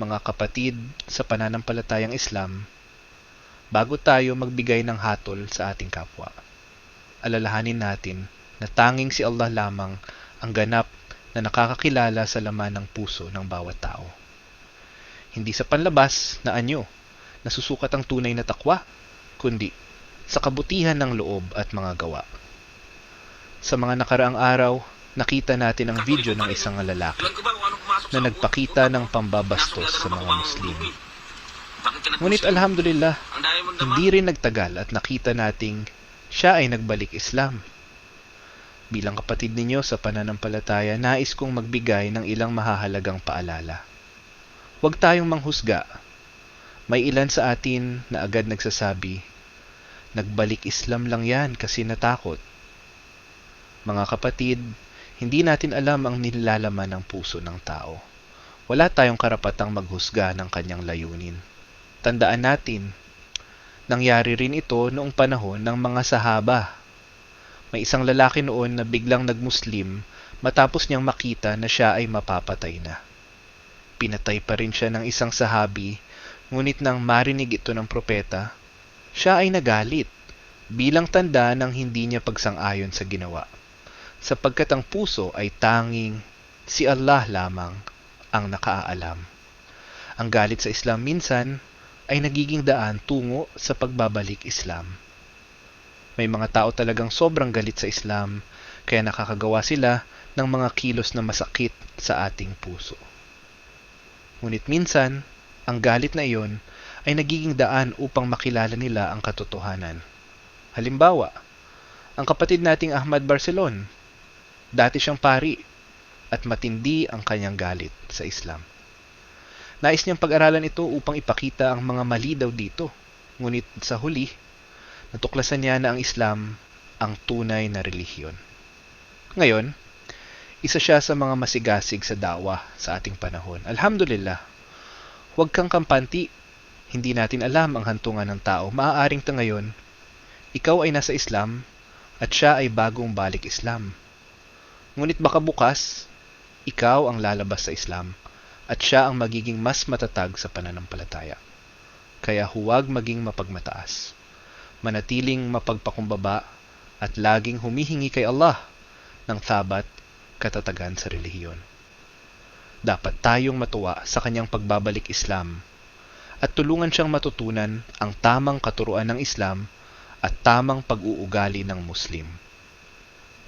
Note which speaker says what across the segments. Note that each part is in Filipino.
Speaker 1: mga kapatid sa pananampalatayang Islam, bago tayo magbigay ng hatol sa ating kapwa, alalahanin natin na tanging si Allah lamang ang ganap na nakakakilala sa laman ng puso ng bawat tao. Hindi sa panlabas na anyo nasusukat ang tunay na takwa, kundi sa kabutihan ng loob at mga gawa. Sa mga nakaraang araw, nakita natin ang video ng isang lalaki na nagpakita ng pambabastos sa mga Muslim. Ngunit alhamdulillah, hindi rin nagtagal at nakita nating siya ay nagbalik Islam. Bilang kapatid ninyo sa pananampalataya, nais kong magbigay ng ilang mahahalagang paalala. Huwag tayong manghusga. May ilan sa atin na agad nagsasabi, nagbalik Islam lang yan kasi natakot. Mga kapatid, hindi natin alam ang nilalaman ng puso ng tao. Wala tayong karapatang maghusga ng kanyang layunin. Tandaan natin, nangyari rin ito noong panahon ng mga sahaba may isang lalaki noon na biglang nagmuslim matapos niyang makita na siya ay mapapatay na. Pinatay pa rin siya ng isang sahabi, ngunit nang marinig ito ng propeta, siya ay nagalit bilang tanda ng hindi niya pagsang-ayon sa ginawa. Sapagkat ang puso ay tanging si Allah lamang ang nakaalam. Ang galit sa Islam minsan ay nagiging daan tungo sa pagbabalik Islam. May mga tao talagang sobrang galit sa Islam, kaya nakakagawa sila ng mga kilos na masakit sa ating puso. Ngunit minsan, ang galit na iyon ay nagiging daan upang makilala nila ang katotohanan. Halimbawa, ang kapatid nating Ahmad Barcelon, dati siyang pari at matindi ang kanyang galit sa Islam. Nais niyang pag-aralan ito upang ipakita ang mga mali daw dito. Ngunit sa huli, natuklasan niya na ang Islam ang tunay na relihiyon. Ngayon, isa siya sa mga masigasig sa dawa sa ating panahon. Alhamdulillah, huwag kang kampanti. Hindi natin alam ang hantungan ng tao. Maaaring ta ngayon, ikaw ay nasa Islam at siya ay bagong balik Islam. Ngunit baka bukas, ikaw ang lalabas sa Islam at siya ang magiging mas matatag sa pananampalataya. Kaya huwag maging mapagmataas manatiling mapagpakumbaba at laging humihingi kay Allah ng thabat katatagan sa relihiyon. Dapat tayong matuwa sa kanyang pagbabalik Islam at tulungan siyang matutunan ang tamang katuruan ng Islam at tamang pag-uugali ng Muslim.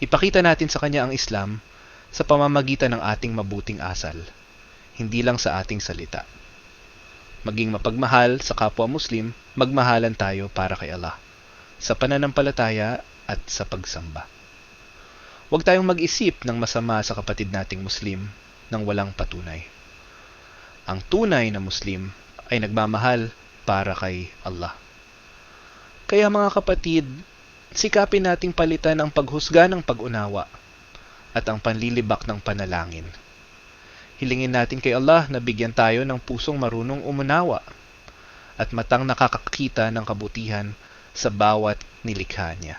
Speaker 1: Ipakita natin sa kanya ang Islam sa pamamagitan ng ating mabuting asal, hindi lang sa ating salita. Maging mapagmahal sa kapwa Muslim, magmahalan tayo para kay Allah sa pananampalataya at sa pagsamba. Huwag tayong mag-isip ng masama sa kapatid nating Muslim nang walang patunay. Ang tunay na Muslim ay nagmamahal para kay Allah. Kaya mga kapatid, sikapin nating palitan ang paghusga ng pag-unawa at ang panlilibak ng panalangin. Hilingin natin kay Allah na bigyan tayo ng pusong marunong umunawa at matang nakakakita ng kabutihan sa bawat nilikha niya.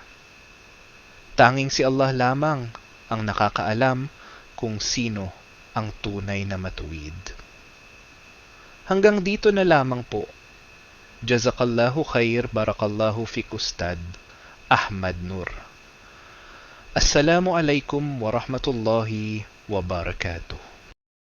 Speaker 1: Tanging si Allah lamang ang nakakaalam kung sino ang tunay na matuwid. Hanggang dito na lamang po. Jazakallahu khair barakallahu fik Ustad أحمد نور. السلام عليكم ورحمة الله وبركاته.